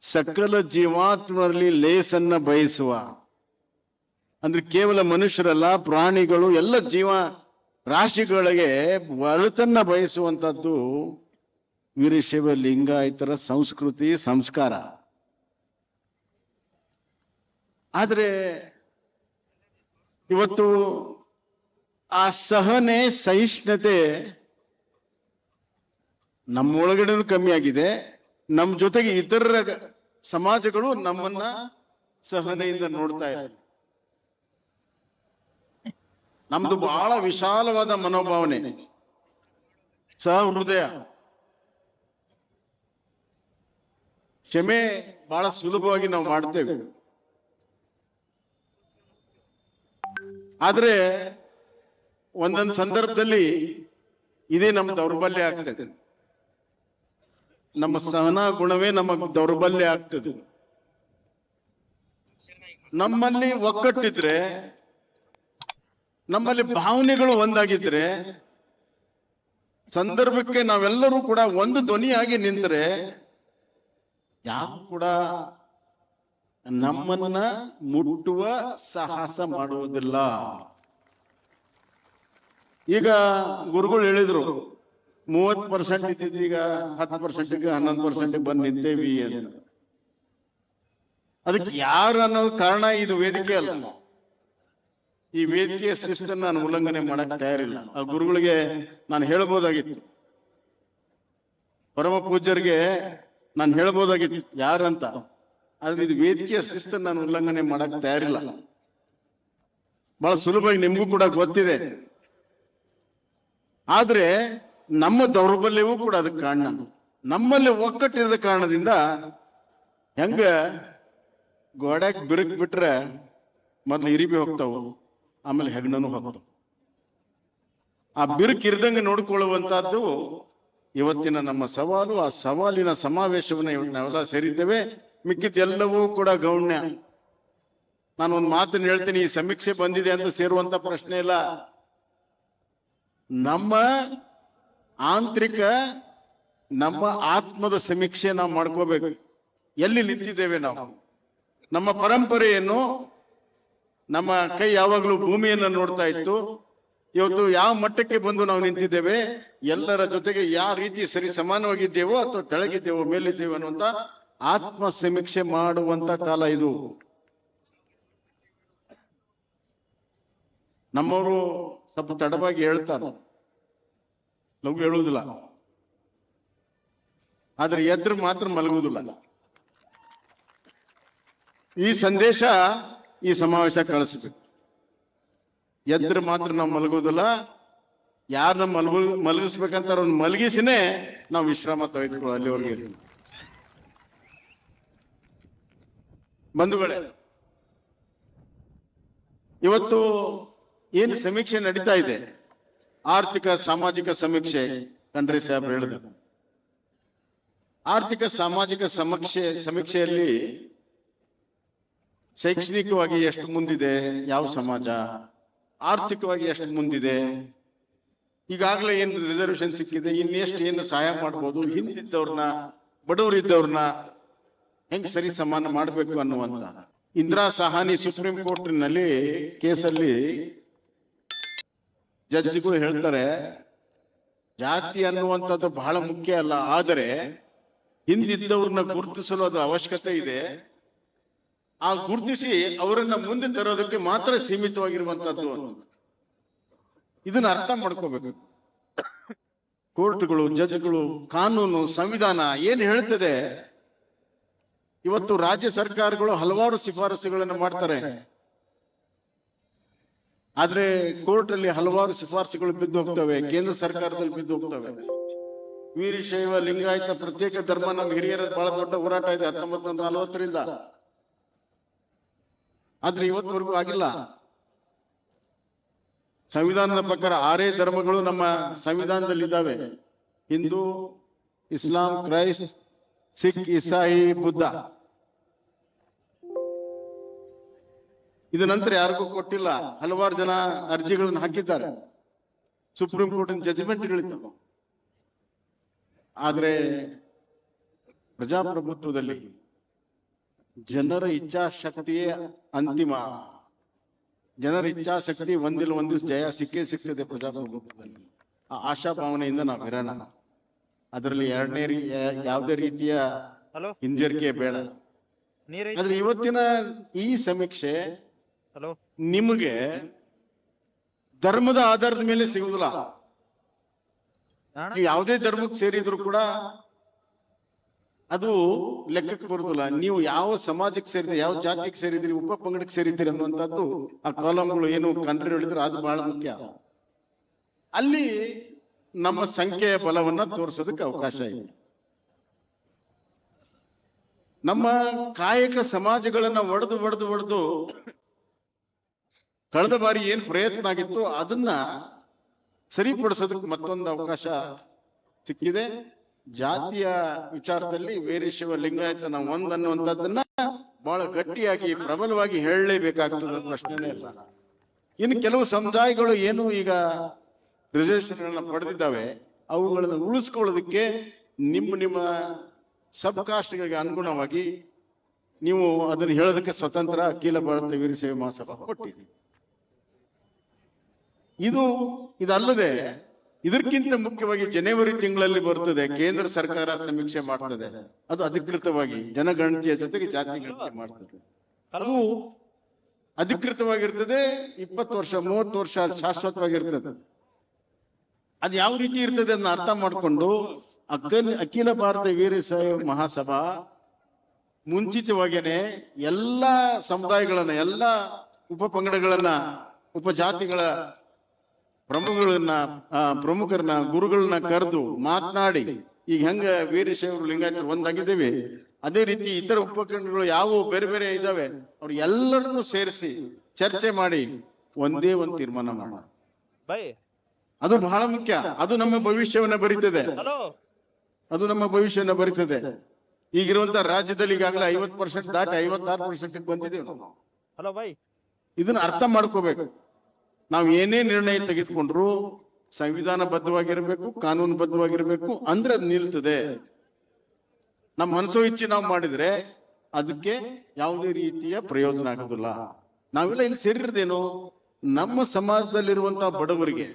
ಸಕಲ ಜೀವಾತ್ಮರಲ್ಲಿ ಲೇಸನ್ನ ಬಯಸುವ. ಅಂದ್ರೆ ಕೇವಲ ಮನುಷ್ಯರಲ್ಲ, ಪ್ರಾಣಿಗಳು, ಎಲ್ಲ ಜೀವ ರಾಶಿಗಳಿಗೆ ಒಳತನ್ನ ಬಯಸುವಂತದ್ದು ವೀರಶೈವ ಲಿಂಗಾಯತರ ಸಂಸ್ಕೃತಿ, ಸಂಸ್ಕಾರ. ಆದ್ರೆ ಇವತ್ತು ಆ ಸಹನೆ, ಸಹಿಷ್ಣುತೆ ನಮ್ಮೊಳಗಡೆನೂ ಕಮ್ಮಿ ಆಗಿದೆ. ನಮ್ಮ ಜೊತೆಗೆ ಇತರ ಸಮಾಜಗಳು ನಮ್ಮನ್ನ ಸಹನೆಯಿಂದ ನೋಡ್ತಾ ಇದೆ ನಮ್ದು ಬಹಳ ವಿಶಾಲವಾದ ಮನೋಭಾವನೆ. ಸಹೃದಯ ಕ್ಷಮೆ ಬಹಳ ಸುಲಭವಾಗಿ ನಾವು ಮಾಡ್ತೇವೆ. ಆದ್ರೆ ಒಂದೊಂದು ಸಂದರ್ಭದಲ್ಲಿ ಇದೇ ನಮ್ಮ ದೌರ್ಬಲ್ಯ ಆಗ್ತದೆ. ನಮ್ಮ ಸಹನ ಗುಣವೇ ನಮ್ಮ ದೌರ್ಬಲ್ಯ ಆಗ್ತದೆ. ನಮ್ಮಲ್ಲಿ ಒಕ್ಕಟ್ಟಿದ್ರೆ ನಮ್ಮಲ್ಲಿ ಭಾವನೆಗಳು ಒಂದಾಗಿದ್ರೆ ಸಂದರ್ಭಕ್ಕೆ ನಾವೆಲ್ಲರೂ ಕೂಡ ಒಂದು ಧ್ವನಿಯಾಗಿ ನಿಂತರೆ ಯಾವ ಕೂಡ ನಮ್ಮನ್ನ ಮುಟ್ಟುವ ಸಾಹಸ ಮಾಡುವುದಿಲ್ಲ. ಈಗ ಗುರುಗಳು ಹೇಳಿದ್ರು ಮೂವತ್ ಪರ್ಸೆಂಟ್ ಇದ್ದಿದ್ದು ಈಗ ಹತ್ತು ಪರ್ಸೆಂಟ್ ಹನ್ನೊಂದು ಪರ್ಸೆಂಟ್ ಬಂದು ನಿಂತೇವಿ ಅಂತ. ಅದಕ್ಕೆ ಯಾರು ಅನ್ನೋ ಕಾರಣ ಇದು ವೇದಿಕೆ ಅಲ್ಲ. ಈ ವೇದಿಕೆಯ ಶಿಸ್ತನ್ನ ನಾನು ಉಲ್ಲಂಘನೆ ಮಾಡಕ್ ತಯಾರಿಲ್ಲ. ಆ ಗುರುಗಳಿಗೆ ನಾನು ಹೇಳ್ಬೋದಾಗಿತ್ತು. ಪರಮ ಪೂಜ್ಯರಿಗೆ ನಾನು ಹೇಳ್ಬೋದಾಗಿತ್ತು. ಯಾರಂತ ಆದ್ರೆ ಇದು ವೇದಿಕೆಯ ಶಿಸ್ತನ್ನ ನಾನು ಉಲ್ಲಂಘನೆ ಮಾಡಕ್ ತಯಾರಿಲ್ಲ. ಬಹಳ ಸುಲಭವಾಗಿ ನಿಮ್ಗೂ ಕೂಡ ಗೊತ್ತಿದೆ. ಆದ್ರೆ ನಮ್ಮ ದೌರ್ಬಲ್ಯವೂ ಕೂಡ ಅದಕ್ಕೆ ಕಾರಣ ನಮ್ಮಲ್ಲಿ ಒಕ್ಕಟ್ಟಿರದ ಕಾರಣದಿಂದ ಹೆಂಗ ಗೋಡ್ಯಾಕ್ ಬಿರುಕ್ ಬಿಟ್ರೆ ಮೊದ್ಲು ಇರಿಬಿ ಹೋಗ್ತಾವ, ಆಮೇಲೆ ಹೆಗ್ಣನು ಹೋಗ್ತಾವ. ಆ ಬಿರುಕ್ ಇರ್ದಂಗೆ ನೋಡ್ಕೊಳ್ಳುವಂತಹದ್ದು ಇವತ್ತಿನ ನಮ್ಮ ಸವಾಲು, ಆ ಸವಾಲಿನ ಸಮಾವೇಶವನ್ನ ಇವತ್ತು ನಾವೆಲ್ಲ ಸೇರಿದ್ದೇವೆ. ಎಲ್ಲವೂ ಕೂಡ ಗೌಣ್ಯ. ನಾನು ಒಂದು ಮಾತನ್ನು ಹೇಳ್ತೀನಿ, ಈ ಸಮೀಕ್ಷೆ ಬಂದಿದೆ ಅಂತ ಸೇರುವಂತ ಪ್ರಶ್ನೆ ಇಲ್ಲ. ನಮ್ಮ ಆಂತರಿಕ ನಮ್ಮ ಆತ್ಮದ ಸಮೀಕ್ಷೆ ನಾವು ಮಾಡ್ಕೋಬೇಕು. ಎಲ್ಲಿ ನಿಂತಿದ್ದೇವೆ ನಾವು? ನಮ್ಮ ಪರಂಪರೆಯನ್ನು ನಮ್ಮ ಕೈ ಯಾವಾಗಲೂ ಭೂಮಿಯನ್ನು ನೋಡ್ತಾ ಇತ್ತು. ಇವತ್ತು ಯಾವ ಮಟ್ಟಕ್ಕೆ ಬಂದು ನಾವು ನಿಂತಿದ್ದೇವೆ? ಎಲ್ಲರ ಜೊತೆಗೆ ಯಾವ ರೀತಿ ಸರಿ ಸಮಾನವಾಗಿದ್ದೇವೋ ಅಥವಾ ತೆಳಗಿದ್ದೇವೋ ಮೇಲಿದ್ದೇವೋ ಅನ್ನುವಂತ ಆತ್ಮ ಸಮೀಕ್ಷೆ ಮಾಡುವಂತ ಕಾಲ ಇದು. ನಮ್ಮವರು ಸ್ವಲ್ಪ ತಡವಾಗಿ ಹೇಳ್ತಾರೆ. ಲಘು ಹೇಳುವುದಿಲ್ಲ. ಆದ್ರೆ ಎದ್ರ ಮಾತ್ರ ಮಲಗುವುದಿಲ್ಲ. ಈ ಸಂದೇಶ ಈ ಸಮಾವೇಶ ಕಳಿಸ್ಬೇಕು. ಎದ್ರ ಮಾತ್ರ ನಾವು ಮಲಗುವುದಿಲ್ಲ. ಯಾರನ್ನ ಮಲಗು ಮಲಗಿಸ್ಬೇಕಂತ ಅವ್ರನ್ನ ಮಲಗಿಸಿನೇ ನಾವು ವಿಶ್ರಾಮ ತೆಗೆದುಕೊಳ್ಳೋ ಅಲ್ಲಿವರೆಗೆ ಬಂಧುಗಳೇ, ಇವತ್ತು ಏನು ಸಮೀಕ್ಷೆ ನಡೀತಾ ಇದೆ? ಆರ್ಥಿಕ ಸಾಮಾಜಿಕ ಸಮೀಕ್ಷೆ ಖಂಡ್ರೆ ಸಾಹೇಬ್ ಹೇಳಿದ ಆರ್ಥಿಕ ಸಾಮಾಜಿಕ ಸಮೀಕ್ಷೆ, ಸಮೀಕ್ಷೆಯಲ್ಲಿ ಶೈಕ್ಷಣಿಕವಾಗಿ ಎಷ್ಟು ಮುಂದಿದೆ, ಯಾವ ಸಮಾಜ? ಆರ್ಥಿಕವಾಗಿ ಎಷ್ಟು ಮುಂದಿದೆ? ಈಗಾಗಲೇ ಏನು ರಿಸರ್ವೇಶನ್ ಸಿಕ್ಕಿದೆ, ಇನ್ನೆಷ್ಟು ಏನು ಸಹಾಯ ಮಾಡ್ಬೋದು, ಹಿಂದಿದ್ದವ್ರನ್ನ, ಬಡವರಿದ್ದವ್ರನ್ನ ಹೆಂಗ್ ಸರಿ ಸಮಾನ ಮಾಡಬೇಕು ಅನ್ನುವಂತ. ಇಂದಿರಾ ಸಹಾನಿ ಸುಪ್ರೀಂ ಕೋರ್ಟ್ನಲ್ಲಿ ಕೇಸಲ್ಲಿ ಜಡ್ಜಿಗಳು ಹೇಳ್ತಾರೆ ಜಾತಿ ಅನ್ನುವಂಥದ್ದು ಬಹಳ ಮುಖ್ಯ ಅಲ್ಲ ಆದರೆ ಹಿಂದಿದ್ದವ್ರನ್ನ ಗುರುತಿಸಲು ಅದು ಅವಶ್ಯಕತೆ ಇದೆ. ಆ ಗುರುತಿಸಿ ಅವರನ್ನ ಮುಂದೆ ತರೋದಕ್ಕೆ ಮಾತ್ರ ಸೀಮಿತವಾಗಿರುವಂತದ್ದು ಇದನ್ನ ಅರ್ಥ ಮಾಡ್ಕೋಬೇಕು. ಕೋರ್ಟ್ಗಳು ಜಡ್ಜ್ಗಳು ಕಾನೂನು ಸಂವಿಧಾನ ಏನ್ ಹೇಳ್ತದೆ? ಇವತ್ತು ರಾಜ್ಯ ಸರ್ಕಾರಗಳು ಹಲವಾರು ಶಿಫಾರಸುಗಳನ್ನು ಮಾಡ್ತಾರೆ. ಆದ್ರೆ ಕೋರ್ಟ್ ಅಲ್ಲಿ ಹಲವಾರು ಶಿಫಾರಸುಗಳು ಬಿದ್ದು ಹೋಗ್ತವೆ, ಕೇಂದ್ರ ಸರ್ಕಾರದಲ್ಲಿ ಬಿದ್ದು ಹೋಗ್ತವೆ. ವೀರಶೈವ ಲಿಂಗಾಯತ ಪ್ರತ್ಯೇಕ ಧರ್ಮ ನಮ್ಮ ಹಿರಿಯರ ಬಹಳ ದೊಡ್ಡ ಹೋರಾಟ ಇದೆ ಹತ್ತೊಂಬತ್ ನಲವತ್ತರಿಂದ. ಆದ್ರೆ ಇವತ್ತವರೆಗೂ ಆಗಿಲ್ಲ. ಸಂವಿಧಾನದ ಪ್ರಕಾರ ಆರೇ ಧರ್ಮಗಳು ನಮ್ಮ ಸಂವಿಧಾನದಲ್ಲಿ ಇದ್ದಾವೆ ಹಿಂದೂ, ಇಸ್ಲಾಂ ಕ್ರೈಸ್ಟ್ ಸಿಖ್, ಇಸಾಯಿ, ಬುದ್ಧ. ಇದು ನಂತರ ಯಾರಿಗೂ ಕೊಟ್ಟಿಲ್ಲ. ಹಲವಾರು ಜನ ಅರ್ಜಿಗಳನ್ನು ಹಾಕಿದ್ದಾರೆ. ಸುಪ್ರೀಂ ಕೋರ್ಟಿನ ಜಜ್ಮೆಂಟ್ಗಳಿದ್ದವು ಆದ್ರೆ ಪ್ರಜಾಪ್ರಭುತ್ವದಲ್ಲಿ ಜನರ ಇಚ್ಛಾಶಕ್ತಿಯೇ ಅಂತಿಮ. ಜನರ ಇಚ್ಛಾಶಕ್ತಿ ಒಂದಿಲ್ಲ ಒಂದ್ ಜಯ ಸಿಕ್ಕೇ ಸಿಗ್ತದೆ ಪ್ರಜಾಪ್ರಭುತ್ವದಲ್ಲಿ. ಆ ಆಶಾ ಭಾವನೆಯಿಂದ ನಾವು ಇರೋಣ ಅದರಲ್ಲಿ ಎರಡನೇ ಯಾವುದೇ ರೀತಿಯ ಹಿಂಜರಿಕೆ ಬೇಡ. ಆದ್ರೆ ಇವತ್ತಿನ ಈ ಸಮೀಕ್ಷೆ ಹಲೋ ನಿಮಗೆ ಧರ್ಮದ ಆಧಾರದ ಮೇಲೆ ಸಿಗುದಿಲ್ಲ. ನೀವು ಯಾವುದೇ ಧರ್ಮಕ್ಕೆ ಸೇರಿದ್ರು ಕೂಡ ಅದು ಲೆಕ್ಕಕ್ಕೆ ಬರುದಿಲ್ಲ. ನೀವು ಯಾವ ಸಮಾಜಕ್ಕೆ ಸೇರಿದ್ರಿ ಯಾವ ಜಾತಿಗೆ ಸೇರಿದ್ರಿ ಉಪ ಪಂಗಡಕ್ಕೆ ಸೇರಿದ್ದೀರಿ ಅನ್ನುವಂಥದ್ದು ಆ ಕಾಲಂಗಳು ಏನು ಕಂಡ್ರೆ ಹೇಳಿದ್ರೆ ಅದು ಬಹಳ ಮುಖ್ಯ. ಅಲ್ಲಿ ನಮ್ಮ ಸಂಖ್ಯೆಯ ಬಲವನ್ನ ತೋರಿಸೋದಕ್ಕೆ ಅವಕಾಶ ಇದೆ. ನಮ್ಮ ಕಾಯಕ ಸಮಾಜಗಳನ್ನ ಒಡೆದು ಒಡೆದು ಒಡೆದು ಕಳೆದ ಬಾರಿ ಏನ್ ಪ್ರಯತ್ನ ಆಗಿತ್ತು ಅದನ್ನ ಸರಿಪಡಿಸೋದಕ್ಕೆ ಮತ್ತೊಂದು ಅವಕಾಶ ಸಿಕ್ಕಿದೆ. ಜಾತಿಯ ವಿಚಾರದಲ್ಲಿ ವೀರಶೈವ ಲಿಂಗಾಯತ ನಾವು ಅನ್ನುವಂಥದ್ದನ್ನ ಬಹಳ ಗಟ್ಟಿಯಾಗಿ, ಪ್ರಬಲವಾಗಿ ಹೇಳಲೇಬೇಕಾಗ್ತದೆ ಪ್ರಶ್ನೆನೇ ಇಲ್ಲ. ಇನ್ನು ಕೆಲವು ಸಮುದಾಯಗಳು ಏನು ಈಗ ರಿಸರ್ವೇಶನ್ ಪಡೆದಿದ್ದಾವೆ, ಅವುಗಳನ್ನು ಉಳಿಸ್ಕೊಳ್ಳೋದಕ್ಕೆ ನಿಮ್ಮ ನಿಮ್ಮ ಸಬ್ ಕಾಸ್ಟ್ಗಳಿಗೆ ಅನುಗುಣವಾಗಿ ನೀವು ಅದನ್ನು ಹೇಳೋದಕ್ಕೆ ಸ್ವತಂತ್ರ ಅಖಿಲ ಭಾರತ ವೀರಶೈವ ಮಹಾಸಭಾ ಕೊಟ್ಟಿದೆ ಇದು ಇದಲ್ಲದೆ ಇದಕ್ಕಿಂತ ಮುಖ್ಯವಾಗಿ ಜನವರಿ ತಿಂಗಳಲ್ಲಿ ಬರ್ತದೆ, ಕೇಂದ್ರ ಸರ್ಕಾರ ಸಮೀಕ್ಷೆ ಮಾಡ್ತದೆ. ಅದು ಅಧಿಕೃತವಾಗಿ ಜನಗಣತಿಯ ಜೊತೆಗೆ ಜಾತಿ ಗಣತಿ ಮಾಡ್ತದೆ. ಅದು ಅಧಿಕೃತವಾಗಿರ್ತದೆ, ಇಪ್ಪತ್ತು ವರ್ಷ, ಮೂವತ್ತು ವರ್ಷ ಶಾಶ್ವತವಾಗಿರ್ತದೆ. ಅದು ಯಾವ ರೀತಿ ಇರ್ತದೆ ಅದನ್ನ ಅರ್ಥ ಮಾಡಿಕೊಂಡು ಅಖಿಲ ಅಖಿಲ ಭಾರತ ವೀರಶೈವ ಮಹಾಸಭಾ ಮುಂಚಿತವಾಗೇನೆ ಎಲ್ಲಾ ಸಮುದಾಯಗಳನ್ನ, ಎಲ್ಲಾ ಉಪ ಪಂಗಡಗಳನ್ನ ಉಪಜಾತಿಗಳ ಪ್ರಮುಖಗಳನ್ನ ಪ್ರಮುಖರನ್ನ ಗುರುಗಳನ್ನ ಕರೆದು ಮಾತನಾಡಿ ಈಗ ಹೆಂಗ ವೀರಶೈವರು ಲಿಂಗಾಯತರು ಒಂದಾಗಿದ್ದೇವೆ ಅದೇ ರೀತಿ ಇತರ ಉಪಕರಣಗಳು ಯಾವ ಬೇರೆ ಬೇರೆ ಇದಾವೆ ಅವ್ರು ಎಲ್ಲರನ್ನು ಸೇರಿಸಿ ಚರ್ಚೆ ಮಾಡಿ ಒಂದೇ ಒಂದು ತೀರ್ಮಾನ ಮಾಡ ಬೈ. ಅದು ಬಹಳ ಮುಖ್ಯ. ಅದು ನಮ್ಮ ಭವಿಷ್ಯವನ್ನ ಬರೀತದೆ. ಅದು ನಮ್ಮ ಭವಿಷ್ಯವನ್ನ ಬರೀತದೆ. ಈಗಿರುವಂತ ರಾಜ್ಯದಲ್ಲಿ ಈಗಾಗಲೇ ಐವತ್ ಪರ್ಸೆಂಟ್ ದಾಟಿ ಐವತ್ತಾರು ಪರ್ಸೆಂಟ್ ಬಂದಿದ್ದೇವೆ ಇದನ್ನ ಅರ್ಥ ಮಾಡ್ಕೋಬೇಕು. ನಾವು ಏನೇ ನಿರ್ಣಯ ತೆಗೆದುಕೊಂಡ್ರು ಸಂವಿಧಾನಬದ್ಧವಾಗಿರ್ಬೇಕು, ಕಾನೂನುಬದ್ಧವಾಗಿರ್ಬೇಕು, ಅಂದ್ರೆ ಅದು ನಿಲ್ತದೆ. ನಮ್ಮ ಮನಸ್ಸು ಇಚ್ಛೆ ನಾವು ಮಾಡಿದ್ರೆ ಅದಕ್ಕೆ ಯಾವುದೇ ರೀತಿಯ ಪ್ರಯೋಜನ ಆಗೋದಿಲ್ಲ. ನಾವೆಲ್ಲ ಇಲ್ಲಿ ಸೇರಿರೋದೇನು? ನಮ್ಮ ಸಮಾಜದಲ್ಲಿರುವಂತಹ ಬಡವರಿಗೆ,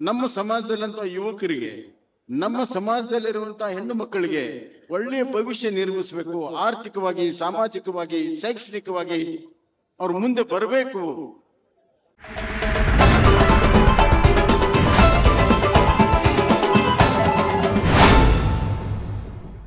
ನಮ್ಮ ಸಮಾಜದಲ್ಲಿರುವಂತಹ ಯುವಕರಿಗೆ, ನಮ್ಮ ಸಮಾಜದಲ್ಲಿರುವಂತಹ ಹೆಣ್ಣು ಮಕ್ಕಳಿಗೆ ಒಳ್ಳೆಯ ಭವಿಷ್ಯ ನಿರ್ಮಿಸಬೇಕು. ಆರ್ಥಿಕವಾಗಿ, ಸಾಮಾಜಿಕವಾಗಿ, ಶೈಕ್ಷಣಿಕವಾಗಿ ಅವ್ರ ಮುಂದೆ ಬರಬೇಕು.